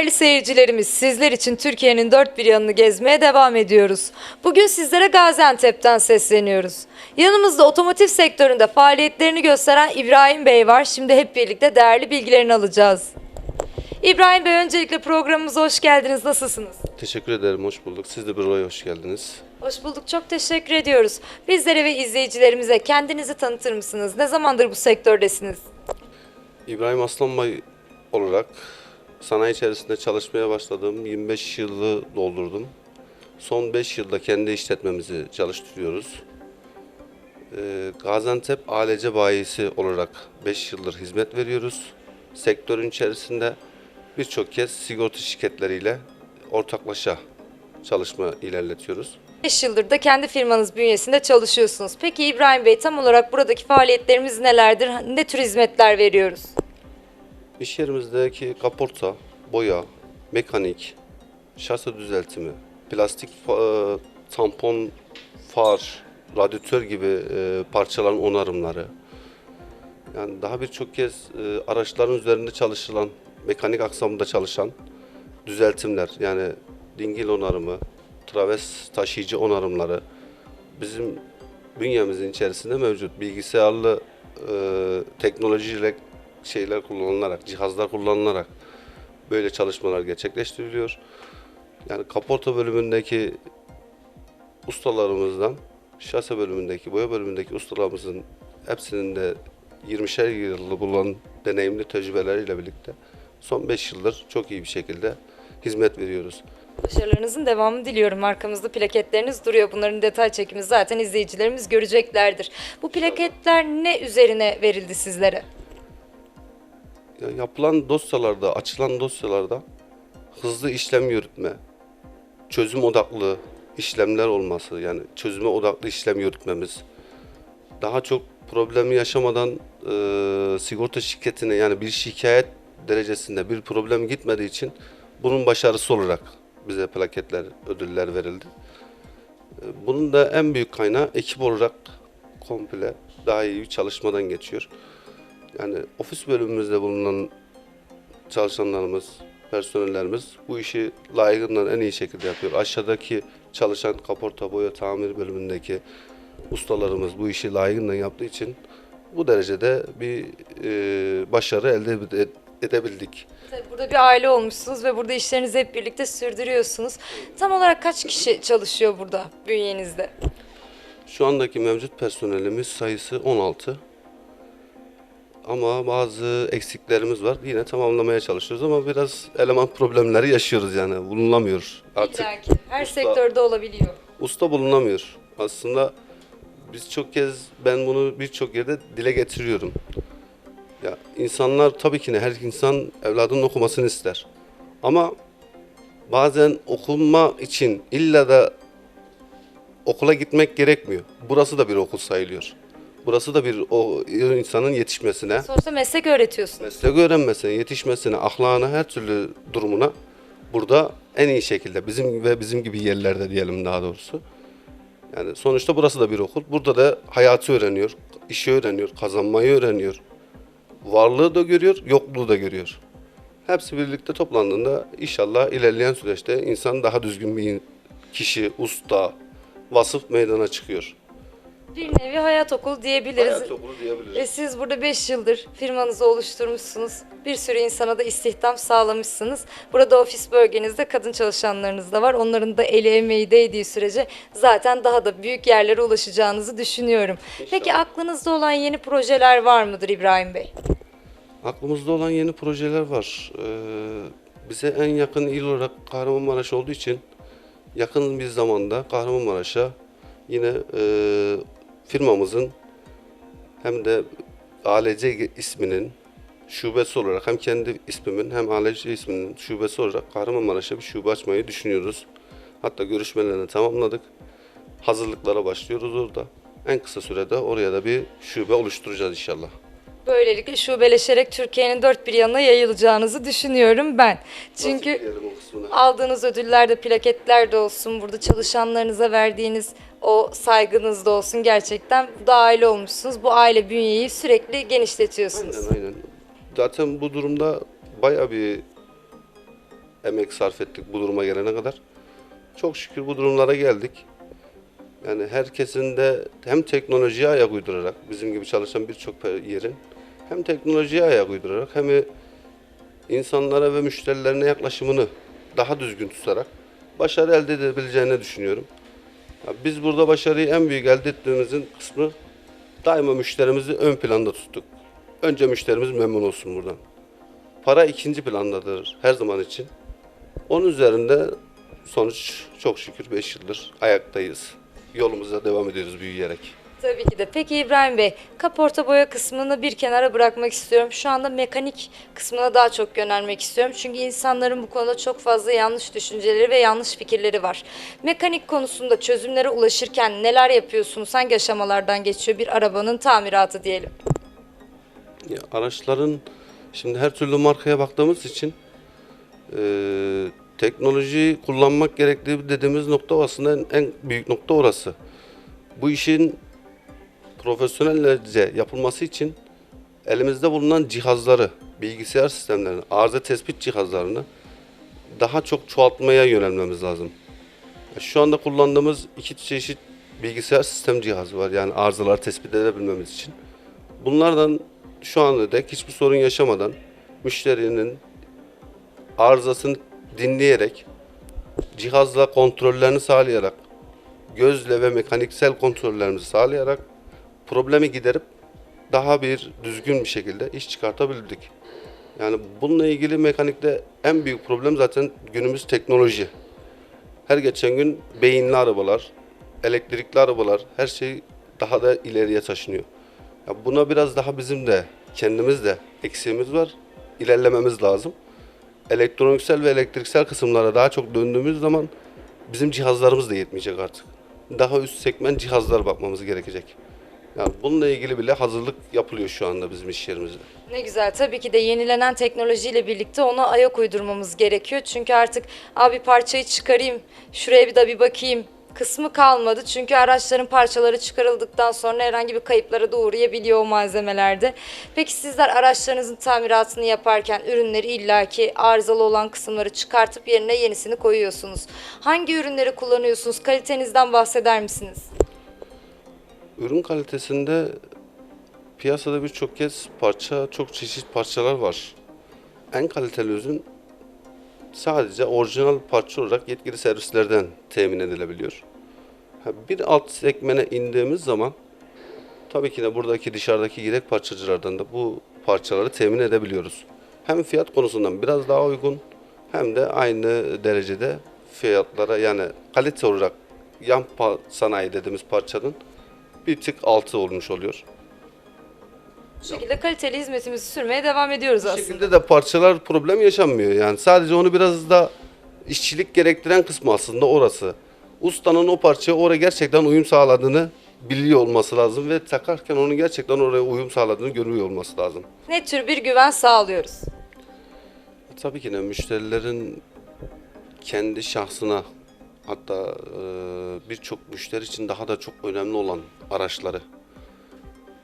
Değerli seyircilerimiz, sizler için Türkiye'nin dört bir yanını gezmeye devam ediyoruz. Bugün sizlere Gaziantep'ten sesleniyoruz. Yanımızda otomotiv sektöründe faaliyetlerini gösteren İbrahim Bey var. Şimdi hep birlikte değerli bilgilerini alacağız. İbrahim Bey öncelikle programımıza hoş geldiniz. Nasılsınız? Teşekkür ederim, hoş bulduk. Siz de buraya hoş geldiniz. Hoş bulduk. Çok teşekkür ediyoruz. Bizlere ve izleyicilerimize kendinizi tanıtır mısınız? Ne zamandır bu sektördesiniz? İbrahim Aslanbay olarak sanayi içerisinde çalışmaya başladığım 25 yılı doldurdum. Son 5 yılda kendi işletmemizi çalıştırıyoruz. Ee, Gaziantep ailece bayisi olarak 5 yıldır hizmet veriyoruz. Sektörün içerisinde birçok kez sigorta şirketleriyle ortaklaşa çalışma ilerletiyoruz. 5 yıldır da kendi firmanız bünyesinde çalışıyorsunuz. Peki İbrahim Bey tam olarak buradaki faaliyetlerimiz nelerdir? Ne tür hizmetler veriyoruz? İş yerimizdeki kaporta, boya, mekanik, şase düzeltimi, plastik e, tampon, far, radyatör gibi e, parçaların onarımları. Yani daha birçok kez e, araçların üzerinde çalışılan, mekanik aksamında çalışan düzeltimler yani dingil onarımı, traves taşıyıcı onarımları bizim bünyemizin içerisinde mevcut. Bilgisayarlı e, teknolojiyle şeyler kullanılarak, cihazlar kullanılarak böyle çalışmalar gerçekleştiriliyor. Yani kaporta bölümündeki ustalarımızdan şase bölümündeki, boya bölümündeki ustalarımızın hepsinin de 20'şer yıllık olan deneyimli tecrübeleriyle birlikte son 5 yıldır çok iyi bir şekilde hizmet veriyoruz. Başarılarınızın devamını diliyorum. Arkamızda plaketleriniz duruyor. Bunların detay çekimi zaten izleyicilerimiz göreceklerdir. Bu plaketler ne üzerine verildi sizlere? Ya yapılan dosyalarda, açılan dosyalarda hızlı işlem yürütme, çözüm odaklı işlemler olması, yani çözüme odaklı işlem yürütmemiz, daha çok problemi yaşamadan e, sigorta şirketine yani bir şikayet derecesinde bir problem gitmediği için bunun başarısı olarak bize plaketler, ödüller verildi. E, Bunun da en büyük kaynağı ekip olarak komple daha iyi çalışmadan geçiyor. Yani ofis bölümümüzde bulunan çalışanlarımız, personellerimiz bu işi layıkından en iyi şekilde yapıyor. Aşağıdaki çalışan kaporta boya tamir bölümündeki ustalarımız bu işi layıkından yaptığı için bu derecede bir e, başarı elde ede- edebildik. Tabii Burada bir aile olmuşsunuz ve burada işlerinizi hep birlikte sürdürüyorsunuz. Tam olarak kaç kişi çalışıyor burada bünyenizde? Şu andaki mevcut personelimiz sayısı 16. Ama bazı eksiklerimiz var. Yine tamamlamaya çalışıyoruz ama biraz eleman problemleri yaşıyoruz yani. Bulunamıyor artık. İlla ki. Her usta- sektörde olabiliyor. usta bulunamıyor. Aslında biz çok kez ben bunu birçok yerde dile getiriyorum. Ya insanlar tabii ki ne her insan evladının okumasını ister. Ama bazen okunma için illa da okula gitmek gerekmiyor. Burası da bir okul sayılıyor. Burası da bir o insanın yetişmesine, Sonuçta meslek öğretiyorsunuz. meslek öğrenmesine, yetişmesine, ahlakına, her türlü durumuna burada en iyi şekilde bizim ve bizim gibi yerlerde diyelim daha doğrusu. Yani sonuçta burası da bir okul. Burada da hayatı öğreniyor, işi öğreniyor, kazanmayı öğreniyor. Varlığı da görüyor, yokluğu da görüyor. Hepsi birlikte toplandığında inşallah ilerleyen süreçte insan daha düzgün bir kişi, usta, vasıf meydana çıkıyor. Bir nevi hayat okulu diyebiliriz. Hayat okulu diyebiliriz. Ve siz burada 5 yıldır firmanızı oluşturmuşsunuz. Bir sürü insana da istihdam sağlamışsınız. Burada ofis bölgenizde kadın çalışanlarınız da var. Onların da eli emeği değdiği sürece zaten daha da büyük yerlere ulaşacağınızı düşünüyorum. Peki aklınızda olan yeni projeler var mıdır İbrahim Bey? Aklımızda olan yeni projeler var. Ee, bize en yakın il olarak Kahramanmaraş olduğu için yakın bir zamanda Kahramanmaraş'a yine e, firmamızın hem de ALC isminin şubesi olarak hem kendi ismimin hem ALC isminin şubesi olarak Kahramanmaraş'a bir şube açmayı düşünüyoruz. Hatta görüşmelerini tamamladık. Hazırlıklara başlıyoruz orada. En kısa sürede oraya da bir şube oluşturacağız inşallah. Böylelikle şubeleşerek Türkiye'nin dört bir yanına yayılacağınızı düşünüyorum ben. Çünkü aldığınız ödüllerde, plaketler de olsun, burada çalışanlarınıza verdiğiniz o saygınız da olsun gerçekten bu aile olmuşsunuz. Bu aile bünyeyi sürekli genişletiyorsunuz. Aynen aynen. Zaten bu durumda baya bir emek sarf ettik bu duruma gelene kadar. Çok şükür bu durumlara geldik. Yani herkesin de hem teknolojiye ayak uydurarak, bizim gibi çalışan birçok yerin hem teknolojiye ayak uydurarak hem insanlara ve müşterilerine yaklaşımını daha düzgün tutarak başarı elde edebileceğini düşünüyorum. Biz burada başarıyı en büyük elde ettiğimizin kısmı daima müşterimizi ön planda tuttuk. Önce müşterimiz memnun olsun buradan. Para ikinci plandadır her zaman için. Onun üzerinde sonuç çok şükür 5 yıldır ayaktayız. Yolumuza devam ediyoruz büyüyerek. Tabii ki de. Peki İbrahim Bey, kaporta boya kısmını bir kenara bırakmak istiyorum. Şu anda mekanik kısmına daha çok yönelmek istiyorum. Çünkü insanların bu konuda çok fazla yanlış düşünceleri ve yanlış fikirleri var. Mekanik konusunda çözümlere ulaşırken neler yapıyorsunuz? Hangi aşamalardan geçiyor bir arabanın tamiratı diyelim? Ya araçların şimdi her türlü markaya baktığımız için eee teknolojiyi kullanmak gerektiği dediğimiz nokta aslında en, en büyük nokta orası. Bu işin profesyonelce yapılması için elimizde bulunan cihazları, bilgisayar sistemlerini, arıza tespit cihazlarını daha çok çoğaltmaya yönelmemiz lazım. Şu anda kullandığımız iki çeşit bilgisayar sistem cihazı var. Yani arızaları tespit edebilmemiz için. Bunlardan şu anda dek hiçbir sorun yaşamadan müşterinin arızasını dinleyerek, cihazla kontrollerini sağlayarak, gözle ve mekaniksel kontrollerimizi sağlayarak problemi giderip daha bir düzgün bir şekilde iş çıkartabildik. Yani bununla ilgili mekanikte en büyük problem zaten günümüz teknoloji. Her geçen gün beyinli arabalar, elektrikli arabalar her şey daha da ileriye taşınıyor. Ya buna biraz daha bizim de kendimiz de eksiğimiz var. İlerlememiz lazım. Elektroniksel ve elektriksel kısımlara daha çok döndüğümüz zaman bizim cihazlarımız da yetmeyecek artık. Daha üst segment cihazlar bakmamız gerekecek. Yani bununla ilgili bile hazırlık yapılıyor şu anda bizim iş yerimizde. Ne güzel. Tabii ki de yenilenen teknolojiyle birlikte ona ayak uydurmamız gerekiyor. Çünkü artık abi parçayı çıkarayım, şuraya bir de bir bakayım kısmı kalmadı. Çünkü araçların parçaları çıkarıldıktan sonra herhangi bir kayıplara da uğrayabiliyor o malzemelerde. Peki sizler araçlarınızın tamiratını yaparken ürünleri illaki arızalı olan kısımları çıkartıp yerine yenisini koyuyorsunuz. Hangi ürünleri kullanıyorsunuz? Kalitenizden bahseder misiniz? Ürün kalitesinde piyasada birçok kez parça, çok çeşit parçalar var. En kaliteli ürün sadece orijinal parça olarak yetkili servislerden temin edilebiliyor. Bir alt segmene indiğimiz zaman tabii ki de buradaki dışarıdaki yedek parçacılardan da bu parçaları temin edebiliyoruz. Hem fiyat konusundan biraz daha uygun hem de aynı derecede fiyatlara yani kalite olarak yan sanayi dediğimiz parçanın bir tık altı olmuş oluyor. Bu şekilde kaliteli hizmetimizi sürmeye devam ediyoruz Bu aslında. şekilde de parçalar problem yaşanmıyor. Yani sadece onu biraz da işçilik gerektiren kısmı aslında orası. Ustanın o parçaya oraya gerçekten uyum sağladığını biliyor olması lazım ve takarken onun gerçekten oraya uyum sağladığını görüyor olması lazım. Ne tür bir güven sağlıyoruz? Tabii ki de müşterilerin kendi şahsına hatta e, birçok müşteri için daha da çok önemli olan araçları.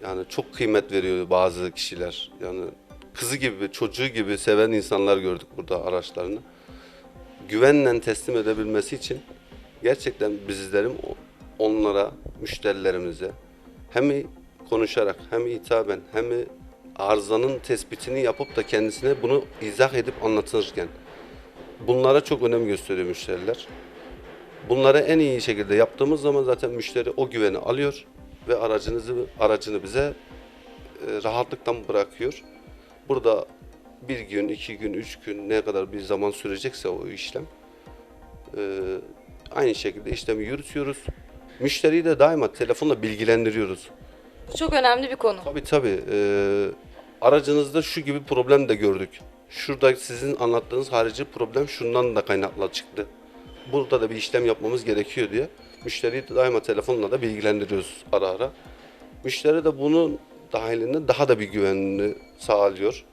Yani çok kıymet veriyor bazı kişiler. Yani kızı gibi, çocuğu gibi seven insanlar gördük burada araçlarını. Güvenle teslim edebilmesi için gerçekten bizlerim onlara, müşterilerimize hem konuşarak hem hitaben hem arızanın tespitini yapıp da kendisine bunu izah edip anlatırken bunlara çok önem gösteriyor müşteriler. Bunları en iyi şekilde yaptığımız zaman zaten müşteri o güveni alıyor ve aracınızı aracını bize e, rahatlıktan bırakıyor. Burada bir gün, iki gün, üç gün ne kadar bir zaman sürecekse o işlem e, aynı şekilde işlemi yürütüyoruz. Müşteriyi de daima telefonla bilgilendiriyoruz. Bu çok önemli bir konu. Tabii tabii. Ee, aracınızda şu gibi problem de gördük. Şurada sizin anlattığınız harici problem şundan da kaynaklı çıktı. Burada da bir işlem yapmamız gerekiyor diye. Müşteriyi daima telefonla da bilgilendiriyoruz ara ara. Müşteri de bunun dahilinde daha da bir güvenini sağlıyor.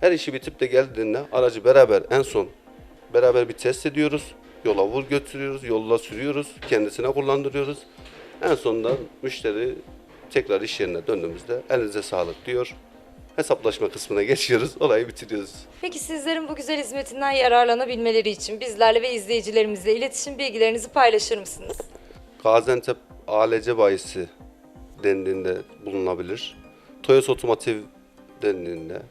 Her işi bitip de geldiğinde aracı beraber en son beraber bir test ediyoruz. Yola vur götürüyoruz, yolla sürüyoruz, kendisine kullandırıyoruz. En sonunda müşteri tekrar iş yerine döndüğümüzde elinize sağlık diyor hesaplaşma kısmına geçiyoruz. Olayı bitiriyoruz. Peki sizlerin bu güzel hizmetinden yararlanabilmeleri için bizlerle ve izleyicilerimizle iletişim bilgilerinizi paylaşır mısınız? Gaziantep ALC bayisi dendiğinde bulunabilir. Toyos Otomotiv dendiğinde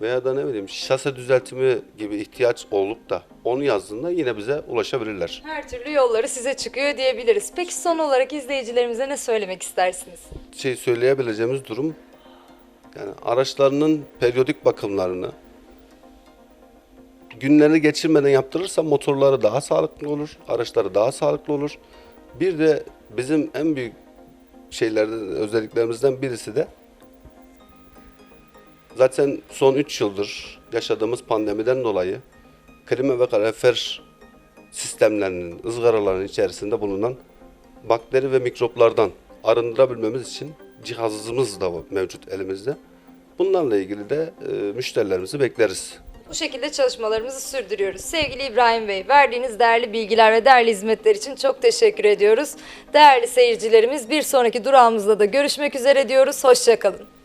veya da ne bileyim şase düzeltimi gibi ihtiyaç olup da onu yazdığında yine bize ulaşabilirler. Her türlü yolları size çıkıyor diyebiliriz. Peki son olarak izleyicilerimize ne söylemek istersiniz? Şey söyleyebileceğimiz durum yani araçlarının periyodik bakımlarını günleri geçirmeden yaptırırsa motorları daha sağlıklı olur, araçları daha sağlıklı olur. Bir de bizim en büyük şeylerden, özelliklerimizden birisi de zaten son 3 yıldır yaşadığımız pandemiden dolayı klima ve kalorifer sistemlerinin, ızgaraların içerisinde bulunan bakteri ve mikroplardan arındırabilmemiz için cihazımız da mevcut elimizde. Bunlarla ilgili de e, müşterilerimizi bekleriz. Bu şekilde çalışmalarımızı sürdürüyoruz. Sevgili İbrahim Bey, verdiğiniz değerli bilgiler ve değerli hizmetler için çok teşekkür ediyoruz. Değerli seyircilerimiz, bir sonraki durağımızda da görüşmek üzere diyoruz. Hoşçakalın.